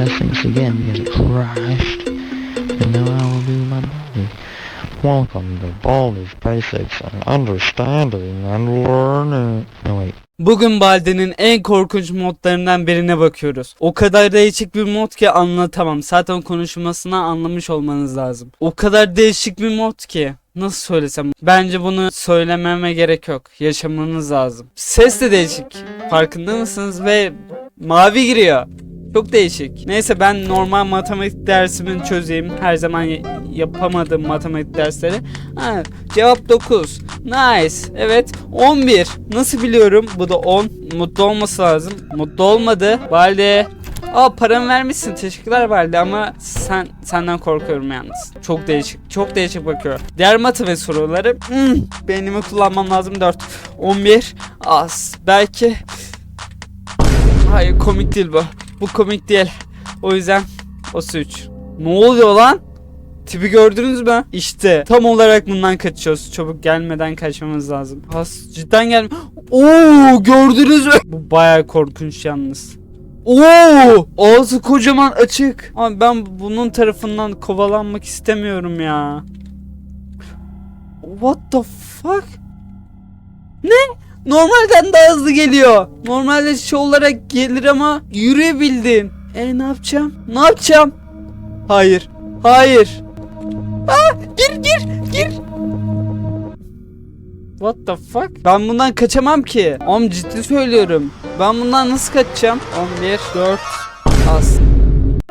testing again it crashed. And now I will do my body. Welcome to Baldi's Basics and Understanding and Learning. No wait. Bugün Baldi'nin en korkunç modlarından birine bakıyoruz. O kadar değişik bir mod ki anlatamam. Zaten konuşmasına anlamış olmanız lazım. O kadar değişik bir mod ki. Nasıl söylesem? Bence bunu söylememe gerek yok. Yaşamanız lazım. Ses de değişik. Farkında mısınız? Ve mavi giriyor. Çok değişik. Neyse ben normal matematik dersimi çözeyim. Her zaman yapamadığım matematik dersleri. Ha, cevap 9. Nice. Evet 11. Nasıl biliyorum? Bu da 10. Mutlu olması lazım. Mutlu olmadı. Valide. Aa paramı vermişsin. Teşekkürler Valide ama sen senden korkuyorum yalnız. Çok değişik. Çok değişik bakıyor. Diğer matematik soruları. Hmm, beynimi kullanmam lazım 4. 11. Az. Belki Hayır komik değil bu. Bu komik değil. O yüzden o 3. Ne oluyor lan? Tipi gördünüz mü? İşte tam olarak bundan kaçıyoruz. Çabuk gelmeden kaçmamız lazım. Has cidden gel. Oo gördünüz mü? Bu baya korkunç yalnız. Oo ağzı kocaman açık. Ama ben bunun tarafından kovalanmak istemiyorum ya. What the fuck? Ne? Normalden daha hızlı geliyor. Normalde şey olarak gelir ama yürüyebildin. E ne yapacağım? Ne yapacağım? Hayır. Hayır. Aa, gir gir gir. What the fuck? Ben bundan kaçamam ki. Oğlum ciddi söylüyorum. Ben bundan nasıl kaçacağım? 11, 4, az.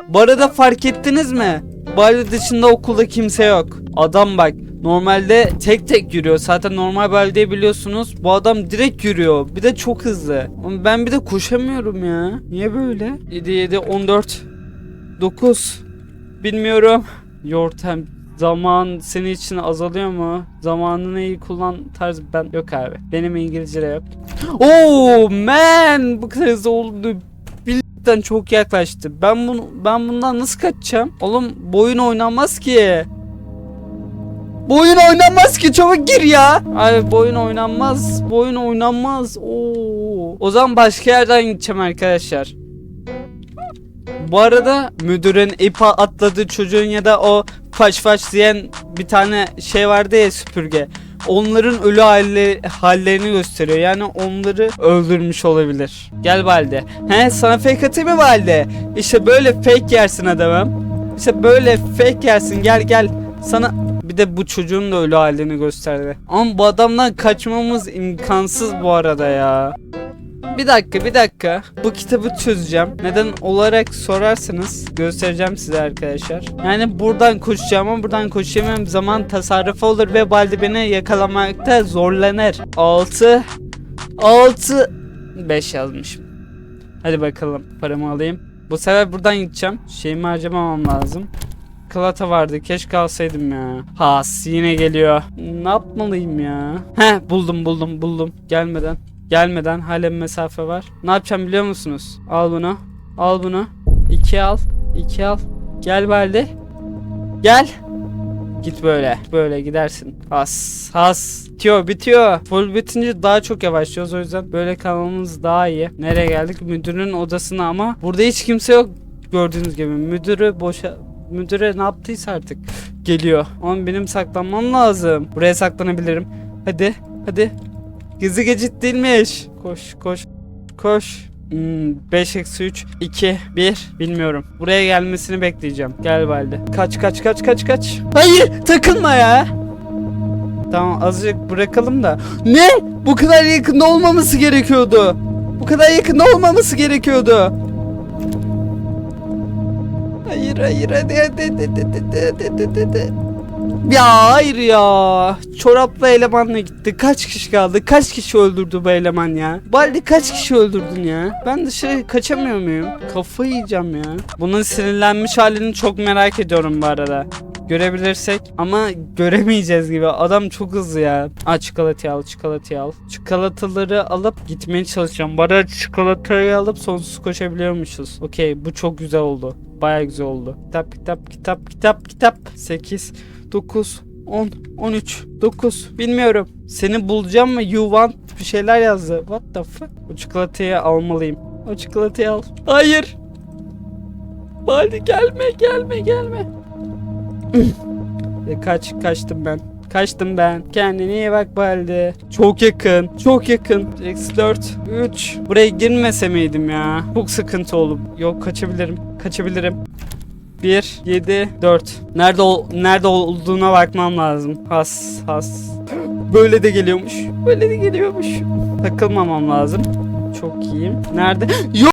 Bu arada fark ettiniz mi? Bali dışında okulda kimse yok. Adam bak normalde tek tek yürüyor. Zaten normal baldeyi biliyorsunuz. Bu adam direkt yürüyor. Bir de çok hızlı. Ben bir de koşamıyorum ya. Niye böyle? 7 7 14 9 Bilmiyorum. Yortem zaman senin için azalıyor mu? Zamanını iyi kullan tarzı ben yok abi. Benim İngilizce'de yok. Oh man bu kadar hızlı oldu. Birlikten çok yaklaştı. Ben bunu ben bundan nasıl kaçacağım? Oğlum boyun oynanmaz ki. Boyun oynanmaz ki çabuk gir ya. Ay boyun oynanmaz. Boyun oynanmaz. Oo. O zaman başka yerden gideceğim arkadaşlar. Bu arada müdürün ipa atladığı çocuğun ya da o faş faş diyen bir tane şey vardı ya süpürge. Onların ölü halli, hallerini gösteriyor. Yani onları öldürmüş olabilir. Gel Valide. He sana fake atayım mı Valide? İşte böyle fake yersin adamım. İşte böyle fake yersin. Gel gel. Sana bir de bu çocuğun da ölü halini gösterdi. Ama bu adamdan kaçmamız imkansız bu arada ya. Bir dakika bir dakika. Bu kitabı çözeceğim. Neden olarak sorarsanız göstereceğim size arkadaşlar. Yani buradan koşacağım ama buradan koşamam zaman tasarrufu olur ve Baldi beni yakalamakta zorlanır. 6 6 5 yazmışım. Hadi bakalım paramı alayım. Bu sefer buradan gideceğim. Şeyimi harcamamam lazım. Klata vardı. Keşke alsaydım ya. Has yine geliyor. Ne yapmalıyım ya? He buldum buldum buldum. Gelmeden. Gelmeden bir mesafe var. Ne yapacağım biliyor musunuz? Al bunu. Al bunu. İki al. iki al. Gel Baldi. Gel. Git böyle. Böyle gidersin. Has. Has. Bitiyor bitiyor. Full bitince daha çok yavaşlıyoruz. O yüzden böyle kalmamız daha iyi. Nereye geldik? Müdürün odasına ama burada hiç kimse yok. Gördüğünüz gibi. Müdürü boşa... Müdüre ne yaptıysa artık geliyor. Ama benim saklanmam lazım. Buraya saklanabilirim. Hadi. Hadi. Gizli geçit değilmiş. Koş koş koş. Hmm, 5 eksi 3 2 1 bilmiyorum. Buraya gelmesini bekleyeceğim. Gel Valide. Kaç kaç kaç kaç kaç. Hayır takılma ya. Tamam azıcık bırakalım da. Ne? Bu kadar yakında olmaması gerekiyordu. Bu kadar yakında olmaması gerekiyordu. Hayır hayır hadi hadi hadi hadi hadi hadi hadi. Ya hayır ya. Çoraplı elemanla gitti. Kaç kişi kaldı? Kaç kişi öldürdü bu eleman ya? Baldi kaç kişi öldürdün ya? Ben dışarı kaçamıyor muyum? Kafayı yiyeceğim ya. Bunun sinirlenmiş halini çok merak ediyorum bu arada görebilirsek ama göremeyeceğiz gibi. Adam çok hızlı ya. Aa çikolatayı al, çikolatayı al. Çikolataları alıp gitmeye çalışacağım. Bana çikolatayı alıp sonsuz koşabiliyormuşuz. Okey bu çok güzel oldu. Baya güzel oldu. Kitap kitap kitap kitap kitap. 8 9 10 13 9 bilmiyorum. Seni bulacağım mı? You want bir şeyler yazdı. What the fuck? O çikolatayı almalıyım. O çikolatayı al. Hayır. Baldi gelme gelme gelme. E, Kaç kaçtım ben. Kaçtım ben. Kendine iyi bak Baldi. Çok yakın. Çok yakın. X4 3. Buraya girmese miydim ya? Çok sıkıntı oğlum. Yok kaçabilirim. Kaçabilirim. 1 7 4. Nerede ol- nerede olduğuna bakmam lazım. Has has. Böyle de geliyormuş. Böyle de geliyormuş. Takılmamam lazım. Çok iyiyim. Nerede? Yok.